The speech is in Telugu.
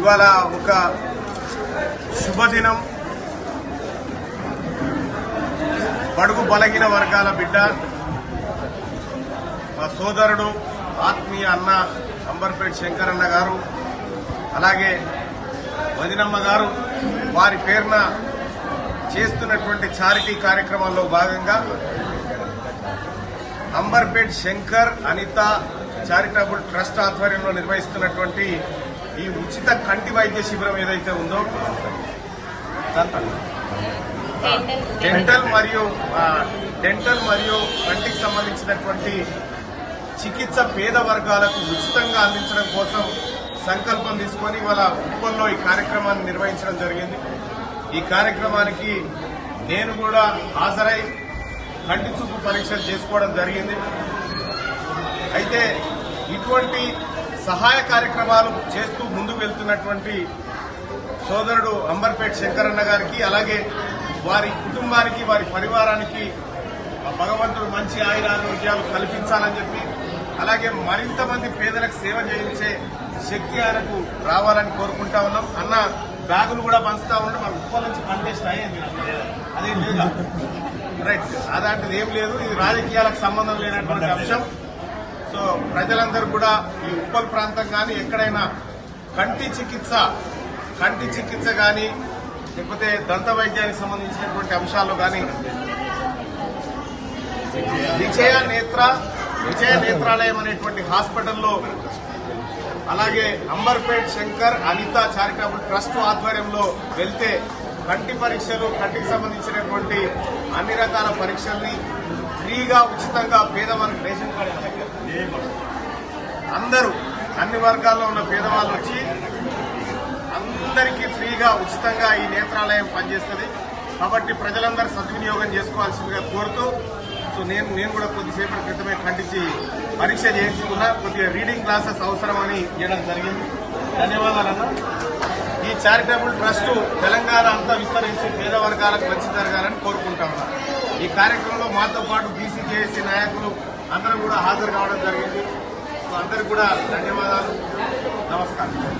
ఇవాళ ఒక శుభదినం. బడుగు బలహీన వర్గాల బిడ్డ మా సోదరుడు ఆత్మీయ అన్న అంబర్పేట్ శంకరన్న గారు అలాగే వదినమ్మ గారు వారి పేరున చేస్తున్నటువంటి చారిటీ కార్యక్రమాల్లో భాగంగా అంబర్పేట్ శంకర్ అనిత చారిటబుల్ ట్రస్ట్ ఆధ్వర్యంలో నిర్వహిస్తున్నటువంటి ఈ ఉచిత కంటి వైద్య శిబిరం ఏదైతే ఉందో డెంటల్ మరియు డెంటల్ మరియు కంటికి సంబంధించినటువంటి చికిత్స పేద వర్గాలకు ఉచితంగా అందించడం కోసం సంకల్పం తీసుకొని వాళ్ళ ఉప్పల్లో ఈ కార్యక్రమాన్ని నిర్వహించడం జరిగింది. ఈ కార్యక్రమానికి నేను కూడా హాజరై కంటి చూపు పరీక్షలు చేసుకోవడం జరిగింది. అయితే ఇటువంటి సహాయ కార్యక్రమాలు చేస్తూ ముందుకు వెళ్తున్నటువంటి సోదరుడు అంబర్పేట్ శంకరన్న గారికి అలాగే వారి కుటుంబానికి వారి పరివారానికి భగవంతుడు మంచి ఆయురారోగ్యాలు కల్పించాలని చెప్పి అలాగే మరింత మంది పేదలకు సేవ చేయించే శక్తి ఆయనకు రావాలని కోరుకుంటా ఉన్నాం. అన్న బ్యాగులు కూడా పంచుతా ఉన్నాం మన ఉప్పల నుంచి కంటెస్ట్ అయ్యింది అదేం లేదు? రైట్. అలాంటిది ఏం లేదు. ఇది రాజకీయాలకు సంబంధం లేనటువంటి అంశం. సో ప్రజలందరూ కూడా ఈ ఉప్పల్ ప్రాంతం కానీ ఎక్కడైనా కంటి చికిత్స కంటి చికిత్స కానీ లేకపోతే దంత వైద్యానికి సంబంధించినటువంటి అంశాలు కానీ విజయ నేత్ర విజయ నేత్రాలయం అనేటువంటి హాస్పిటల్లో అలాగే అంబర్పేట్ శంకర్ అనిత చారిటబుల్ ట్రస్ట్ ఆధ్వర్యంలో వెళ్తే కంటి పరీక్షలు కంటికి సంబంధించినటువంటి అన్ని రకాల పరీక్షల్ని ఫ్రీగా ఉచితంగా పేదవారికి రేషన్ అందరూ అన్ని వర్గాల్లో ఉన్న పేదవాళ్ళు వచ్చి అందరికీ ఫ్రీగా ఉచితంగా ఈ నేత్రాలయం పనిచేస్తుంది. కాబట్టి ప్రజలందరూ సద్వినియోగం చేసుకోవాల్సిందిగా కోరుతూ సో నేను నేను కూడా కొద్దిసేపటి క్రితమే ఖండించి పరీక్ష చేయించుకున్నా కొద్దిగా రీడింగ్ క్లాసెస్ అవసరమని ఇవ్వడం జరిగింది. ధన్యవాదాలన్న ఈ చారిటబుల్ ట్రస్ట్ తెలంగాణ అంతా విస్తరించి పేద వర్గాలకు మంచి జరగాలని కోరుకుంటా ఉన్నా ఈ కార్యక్రమంలో మాతో పాటు బీసీజేఏసీ నాయకులు అందరూ కూడా హాజరు కావడం జరిగింది. అందరికి కూడా ధన్యవాదాలు. నమస్కారం.